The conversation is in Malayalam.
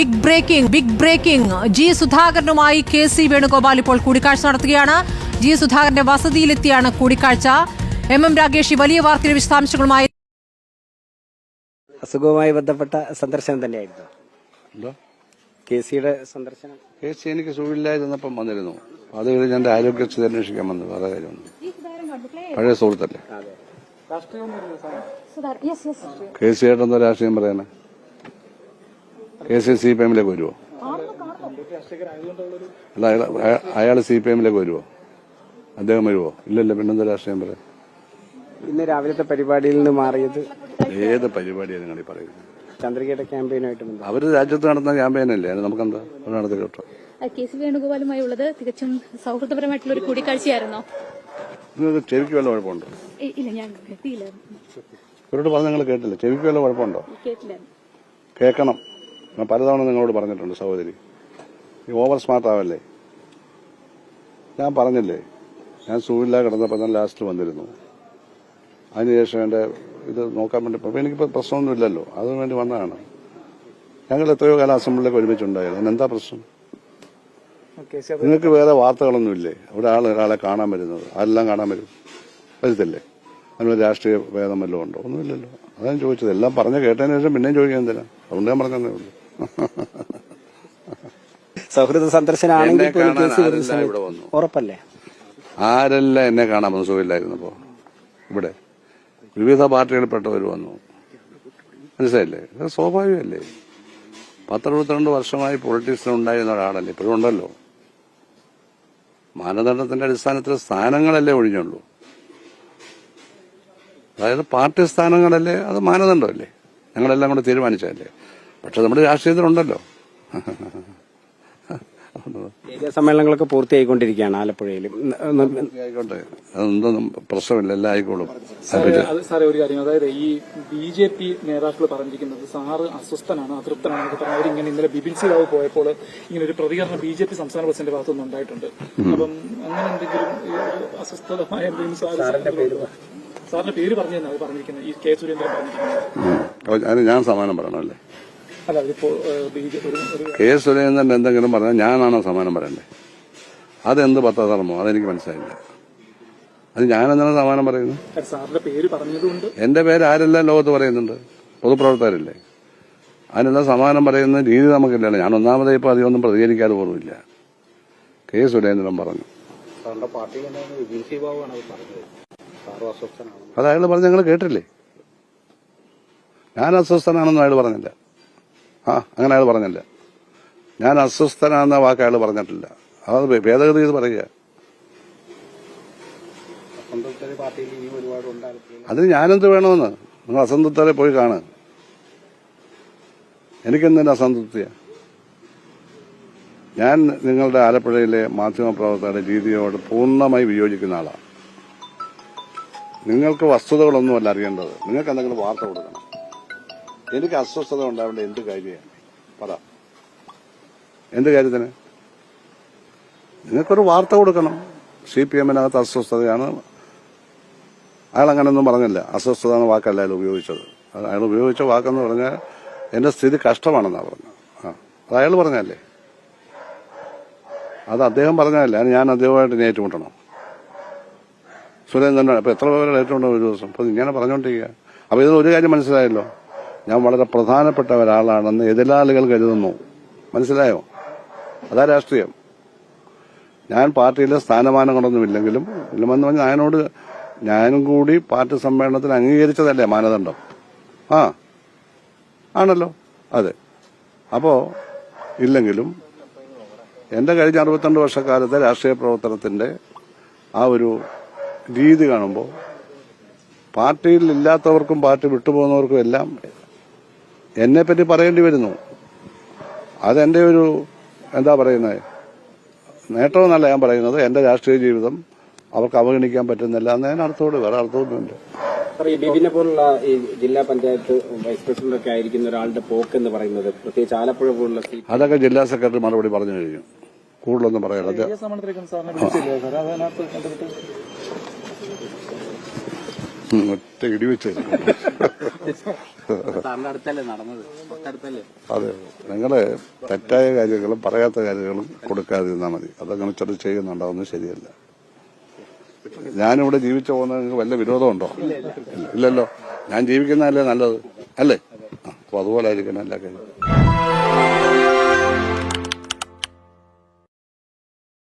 Big breaking big breaking G സുധാകരനുമായി K C Venugopal ഇപ്പോൾ കൂടിക്കാഴ്ച നടത്തുകയാണ്. ജി സുധാകരന്റെ വസതിയിലെത്തിയാണ് കൂടിക്കാഴ്ച. എം എം രാകേഷ് വലിയ വാർത്തയുടെ വിശദാംശങ്ങളുമായി അസുഖവുമായി ബന്ധപ്പെട്ട സന്ദർശനം തന്നെയായിരുന്നു. എന്തോ? കെ സിയുടെ സന്ദർശനം. കേസ് എനിക്ക് സുഖമില്ലായിരുന്നപ്പം വന്നിരുന്നു. അത് കഴിഞ്ഞ് എന്റെ ആരോഗ്യസ്ഥിതി അന്വേഷിക്കാൻ വന്നു. വേറെ കാര്യമൊന്നും പഴയ സുഹൃത്തല്ലേ? കെ സി ആയിട്ടൊന്നും രാഷ്ട്രീയം പറയാനാ കെ സി സി പി എമ്മിലേക്ക് വരുമോ അല്ല അയാൾ അയാൾ സി പി എമ്മിലേക്ക് വരുമോ അദ്ദേഹം വരുമോ ഇല്ലല്ലോ പിന്നെന്താ രാഷ്ട്രീയം പറയാം? ഇന്ന് രാവിലത്തെ പരിപാടിയിൽ നിന്ന് മാറിയത് ഏത് പരിപാടിയാണ് നിങ്ങൾ ഈ പറയുന്നത്? ചന്ദ്രികയുടെ ക്യാമ്പയിനുമായിട്ട് ബന്ധം അവർ രാജ്യത്ത് നടന്ന ക്യാമ്പയിനല്ലേ? നമുക്കെന്താ? നടത്തി കേട്ടോ. കെ സി വേണുഗോപാലുമായി ഉള്ളത് തികച്ചും സൗഹൃദപരമായിട്ടുള്ള ഒരു കൂടിക്കാഴ്ചയായിരുന്നോ? നിങ്ങൾക്ക് ചെവിക്ക് വല്ല കുഴപ്പമുണ്ടോ ഇല്ല ഞാൻ കേട്ടില്ല ഇവരോട് പറഞ്ഞ് നിങ്ങൾ കേട്ടില്ല. ചെവിക്ക് വല്ല കുഴപ്പമുണ്ടോ? കേട്ടില്ല കേൾക്കണം. ഞാൻ പലതവണ നിങ്ങളോട് പറഞ്ഞിട്ടുണ്ട് സഹോദരി. ഈ ഓവർ സ്മാർട്ട് ആവല്ലേ? ഞാൻ പറഞ്ഞില്ലേ ഞാൻ സൂവില്ല കിടന്നപ്പോൾ ഞാൻ ലാസ്റ്റ് വന്നിരുന്നു. അതിനുശേഷം എന്റെ ഇത് നോക്കാൻ വേണ്ടി അപ്പോൾ എനിക്കിപ്പോൾ പ്രശ്നമൊന്നും ഇല്ലല്ലോ അതിനു വേണ്ടി വന്നതാണ്. ഞങ്ങൾ എത്രയോ കാലം അസംബ്ലിയിലേക്ക് ഒരുമിച്ചുണ്ടായിരുന്നു. അതിനെന്താ പ്രശ്നം? നിങ്ങൾക്ക് വേറെ വാർത്തകളൊന്നുമില്ലേ ഇവിടെ ഒരാൾ ഒരാളെ കാണാൻ വരുന്നത് അതെല്ലാം കാണാൻ വരും. വരുത്തില്ലേ? അതിന് രാഷ്ട്രീയ ഭേദം വല്ലതും ഉണ്ടോ? ഒന്നുമില്ലല്ലോ. അതാണ് ചോദിച്ചത്. എല്ലാം പറഞ്ഞ് കേട്ടതിന് ശേഷം പിന്നെയും ചോദിക്കാൻ എന്തിനാ? അതുകൊണ്ട് ഞാൻ പറഞ്ഞതേ ഉള്ളൂ. സൗഹൃദ സന്ദർശനാണെങ്കിൽ? ഉറപ്പല്ലേ? ആരെല്ലാം എന്നെ കാണാൻ വന്നു? സുഖമില്ലായിരുന്നപ്പോ ഇവിടെ. വിവിധ പാർട്ടികളിൽപ്പെട്ടവർ വന്നു. മനസ്സിലായില്ലേ? സ്വാഭാവികമല്ലേ? പത്തെഴുപത്തിരണ്ട് വർഷമായി പൊളിറ്റിക്സിൽ ഉണ്ടായിരുന്ന ഒരാളല്ലേ? ഇപ്പോഴും ഉണ്ടല്ലോ. മാനദണ്ഡത്തിന്റെ അടിസ്ഥാനത്തിൽ സ്ഥാനങ്ങളല്ലേ ഒഴിഞ്ഞുള്ളൂ. അതായത് പാർട്ടി സ്ഥാനങ്ങളല്ലേ? അത് മാനദണ്ഡമല്ലേ? ഞങ്ങളെല്ലാം കൂടെ തീരുമാനിച്ചതല്ലേ? പക്ഷെ നമ്മുടെ രാഷ്ട്രീയത്തിലുണ്ടല്ലോ. സമ്മേളനങ്ങളൊക്കെ പൂർത്തിയായിക്കൊണ്ടിരിക്കുകയാണ് ആലപ്പുഴയിലും. ആയിക്കോട്ടെ അതൊന്നും പ്രശ്നമില്ല എല്ലാം ആയിക്കോളും. സാറേ, അത് സാറേ ഒരു കാര്യം. അതായത് ഈ ബി ജെ പി നേതാക്കൾ പറഞ്ഞിരിക്കുന്നത് സാറ് അസ്വസ്ഥനാണ് അതൃപ്തനാണ് പറഞ്ഞ് അവരിങ്ങനെ ഇന്നലെ ബിബിൻ സി റാവു പോയപ്പോൾ ഇങ്ങനെ ഒരു പ്രതികരണം ബി ജെ പി സംസ്ഥാന പ്രസിഡന്റ് ഭാഗത്തുനിന്ന് ഉണ്ടായിട്ടുണ്ട്. അപ്പം അങ്ങനെ എന്തെങ്കിലും അസ്വസ്ഥതമായ എന്തെങ്കിലും സാറിന്റെ പേര് പറഞ്ഞു തന്നെ അത് പറഞ്ഞിരിക്കുന്നത് ഈ കെ സുരേന്ദ്രൻ പറഞ്ഞിരിക്കുന്നത്. ഞാൻ സമാനം പറയണമല്ലേ? കെ സുരേന്ദ്രൻ എന്തെങ്കിലും പറഞ്ഞാൽ ഞാനാണോ സമാനം പറയണ്ടേ? അതെന്ത് പത്രധർമ്മോ അതെനിക്ക് മനസ്സിലായില്ല. അത് ഞാനെന്താണ് സമാനം പറയുന്നത്? എന്റെ പേര് ആരെല്ലാം ലോകത്ത് പറയുന്നുണ്ട്? പൊതുപ്രവർത്തകരില്ലേ? അതിനെല്ലാം സമാനം പറയുന്ന രീതി നമുക്കില്ലല്ലോ. ഞാൻ ഒന്നാമതേ ഇപ്പൊ അധികമൊന്നും പ്രതികരിക്കാതെ പോലുമില്ല കെ സുരേന്ദ്രൻ പറഞ്ഞു. അത് അയാൾ പറഞ്ഞ് ഞങ്ങൾ കേട്ടില്ലേ? ഞാൻ അസ്വസ്ഥനാണെന്ന് അയാൾ പറഞ്ഞില്ല. ആ അങ്ങനെ അയാൾ പറഞ്ഞില്ല. ഞാൻ അസ്വസ്ഥനാണെന്ന വാക്ക് അയാൾ പറഞ്ഞിട്ടില്ല. അത് ഭേദഗതി ചെയ്ത് പറയുക. അത് ഞാനെന്ത് വേണമെന്ന്? നിങ്ങൾ അസംതൃപ്തരെ പോയി കാണുക. എനിക്കെന്തിന്റെ അസംതൃപ്തിയ ഞാൻ നിങ്ങളുടെ ആലപ്പുഴയിലെ മാധ്യമപ്രവർത്തകരുടെ രീതിയോട് പൂർണമായി വിയോജിക്കുന്ന ആളാണ് നിങ്ങൾക്ക് വസ്തുതകളൊന്നുമല്ല അറിയേണ്ടത്. നിങ്ങൾക്ക് എന്തെങ്കിലും വാർത്ത കൊടുക്കണം. എനിക്ക് അസ്വസ്ഥത ഉണ്ടാവേണ്ട എന്ത് കാര്യമാണ്? പറ. എന്ത് കാര്യത്തിന്? നിങ്ങൾക്കൊരു വാർത്ത കൊടുക്കണം. സി പി എമ്മിനകത്ത് അസ്വസ്ഥതയാണ്. അയാൾ അങ്ങനെയൊന്നും പറഞ്ഞില്ല. അസ്വസ്ഥത എന്ന വാക്കല്ല അയാൾ ഉപയോഗിച്ചത്. അയാൾ ഉപയോഗിച്ച വാക്കെന്ന് പറഞ്ഞാൽ എന്റെ സ്ഥിതി കഷ്ടമാണെന്നാണ് പറഞ്ഞു ആ. അയാൾ പറഞ്ഞല്ലേ അത് അദ്ദേഹം പറഞ്ഞതല്ല? ഞാൻ അദ്ദേഹമായിട്ട് ഏറ്റുമുട്ടണം. സുരേന്ദ്രൻ അപ്പൊ എത്ര പേരെ ഏറ്റുമുട്ടണം ഒരു ദിവസം? അപ്പൊ ഇങ്ങനെ പറഞ്ഞുകൊണ്ടിരിക്കുക അപ്പൊ ഇതിൽ ഒരു കാര്യം മനസ്സിലായല്ലോ? ഞാൻ വളരെ പ്രധാനപ്പെട്ട ഒരാളാണെന്ന് എതിരാളികൾ കരുതുന്നു. മനസ്സിലായോ? അതാ രാഷ്ട്രീയം. ഞാൻ പാർട്ടിയിലെ സ്ഥാനമാനങ്ങളൊന്നുമില്ലെങ്കിലും ഇല്ലെന്ന് പറഞ്ഞാൽ ഞാനോട് ഞാനും കൂടി പാർട്ടി സമ്മേളനത്തിൽ അംഗീകരിച്ചതല്ലേ മാനദണ്ഡം? ആ ആണല്ലോ. അതെ. അപ്പോ ഇല്ലെങ്കിലും എന്റെ കഴിഞ്ഞ അറുപത്തിരണ്ട് വർഷക്കാലത്തെ രാഷ്ട്രീയ പ്രവർത്തനത്തിന്റെ ആ ഒരു രീതി കാണുമ്പോൾ പാർട്ടിയിൽ ഇല്ലാത്തവർക്കും പാർട്ടി വിട്ടുപോകുന്നവർക്കും എല്ലാം എന്നെ പറ്റി പറയേണ്ടി വരുന്നു. അതെന്റെ ഒരു എന്താ പറയുന്നത് നേട്ടമെന്നല്ല ഞാൻ പറയുന്നത്. എന്റെ രാഷ്ട്രീയ ജീവിതം അവർക്ക് അവഗണിക്കാൻ പറ്റുന്നില്ല എന്ന് ഞാൻ അർത്ഥത്തോട് വേറെ അർത്ഥമൊന്നുമില്ല ഈ ബിബിനെ പോലുള്ള ഈ ജില്ലാ പഞ്ചായത്ത് വൈസ് പ്രസിഡന്റ് ഒക്കെ ആയിരിക്കുന്ന ഒരാളുടെ പോക്ക് എന്ന് പറയുന്നത് പ്രത്യേകിച്ച് ആലപ്പുഴ പോലുള്ള അതൊക്കെ ജില്ലാ സെക്രട്ടറി മറുപടി പറഞ്ഞു കഴിഞ്ഞു. കൂടുതലൊന്നും കണ്ടിട്ട് ഒറ്റ ഇടിവെച്ചു അതെ. നിങ്ങൾ തെറ്റായ കാര്യങ്ങളും പറയാത്ത കാര്യങ്ങളും കൊടുക്കാതിരുന്നാൽ മതി. അതങ്ങനെ ചെറു ചെയ്യുന്നുണ്ടാവുന്നത് ശരിയല്ല. ഞാനിവിടെ ജീവിച്ചു പോകുന്നത് നിങ്ങൾക്ക് വല്ല വിരോധമുണ്ടോ? ഇല്ലല്ലോ. ഞാൻ ജീവിക്കുന്നതല്ലേ നല്ലത്? അല്ലേ? അപ്പോൾ അപ്പൊ അതുപോലെ ആയിരിക്കണം എല്ലാ കാര്യം